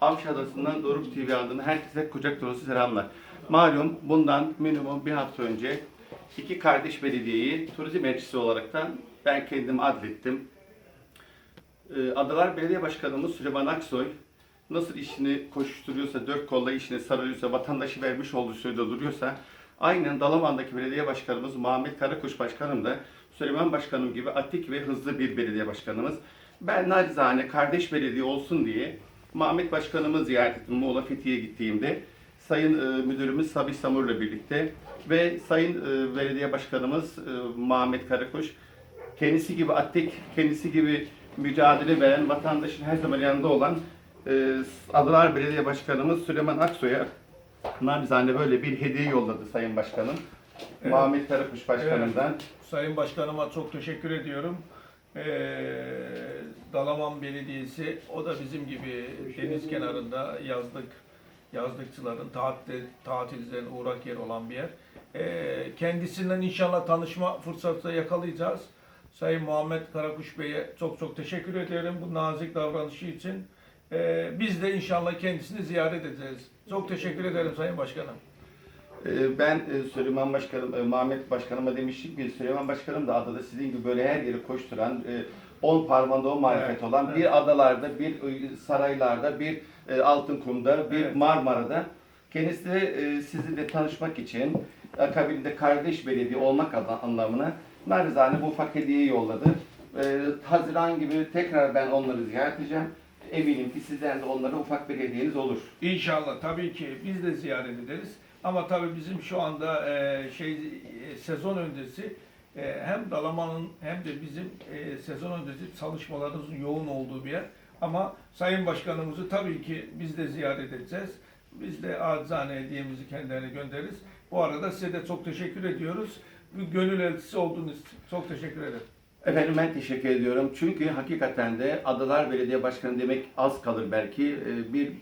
Avşa Adası'ndan Doruk TV adına herkese kucak dolusu selamlar. Malum bundan minimum bir hafta önce iki kardeş belediyeyi turizm elçisi olaraktan ben kendim adlettim. Ee, Adalar Belediye Başkanımız Süleyman Aksoy nasıl işini koşuşturuyorsa, dört kolla işine sarılıyorsa, vatandaşı vermiş olduğu sürede duruyorsa, aynen Dalaman'daki belediye başkanımız Muhammed Karakuş Başkanım da Süleyman Başkanım gibi atik ve hızlı bir belediye başkanımız. Ben narizane kardeş belediye olsun diye Muhammed Başkanımı ziyaret ettim Muğla Fethiye'ye gittiğimde. Sayın e, Müdürümüz Sabih Samur'la birlikte ve Sayın e, Belediye Başkanımız e, Muhammed Karakuş kendisi gibi atik, kendisi gibi mücadele veren, vatandaşın her zaman yanında olan e, Adalar Belediye Başkanımız Süleyman Aksoy'a narizane böyle bir hediye yolladı Sayın Başkanım. Evet. Muhammed Karakuş Başkanım'dan. Sayın Başkanıma çok teşekkür ediyorum. Ee, Dalaman Belediyesi, o da bizim gibi deniz kenarında yazlık, yazlıkçıların tatil, tatilden uğrak yer olan bir yer. Ee, kendisinden inşallah tanışma fırsatı yakalayacağız. Sayın Muhammed Karakuş Bey'e çok çok teşekkür ederim bu nazik davranışı için. Ee, biz de inşallah kendisini ziyaret edeceğiz. Çok teşekkür ederim Sayın Başkanım. E, Ben e, Süleyman Başkanım, e, Muhammed Başkanıma demiştim ki Süleyman Başkanım da adada sizin gibi böyle her yeri koşturan, e, on parmağında on marifet Evet, olan evet. bir adalarda, bir saraylarda, bir Altınkum'da, bir Evet. Marmara'da kendisi de sizinle tanışmak için akabinde kardeş belediye olmak anlamına narizane bu ufak hediyeyi yolladı. Haziran gibi tekrar ben onları ziyaret edeceğim. Eminim ki sizden de onlara ufak bir hediyeniz olur. İnşallah tabii ki biz de ziyaret ederiz. Ama tabii bizim şu anda e, şey e, sezon öncesi e, hem Dalaman'ın hem de bizim e, sezon öncesi çalışmalarımızın yoğun olduğu bir yer. Ama Sayın Başkanımızı tabii ki biz de ziyaret edeceğiz. Biz de acizane hediyemizi kendilerine göndeririz. Bu arada size de çok teşekkür ediyoruz. Gönül elçisi olduğunuz için çok teşekkür ederim. Efendim ben teşekkür ediyorum. Çünkü hakikaten de Adalar Belediye Başkanı demek az kalır belki. Ee, Bir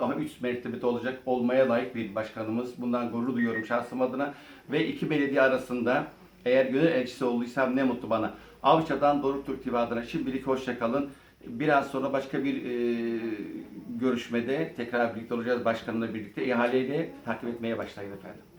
daha üst mertebede olacak olmaya layık bir başkanımız. Bundan gurur duyuyorum şahsım adına. Ve iki belediye arasında eğer gönül elçisi olduysam ne mutlu bana. Avça'dan Doruk Türk TV adına şimdilik hoşça kalın. Biraz sonra başka bir e, görüşmede tekrar birlikte olacağız başkanımla birlikte. İhaleyle takip etmeye başlayın efendim.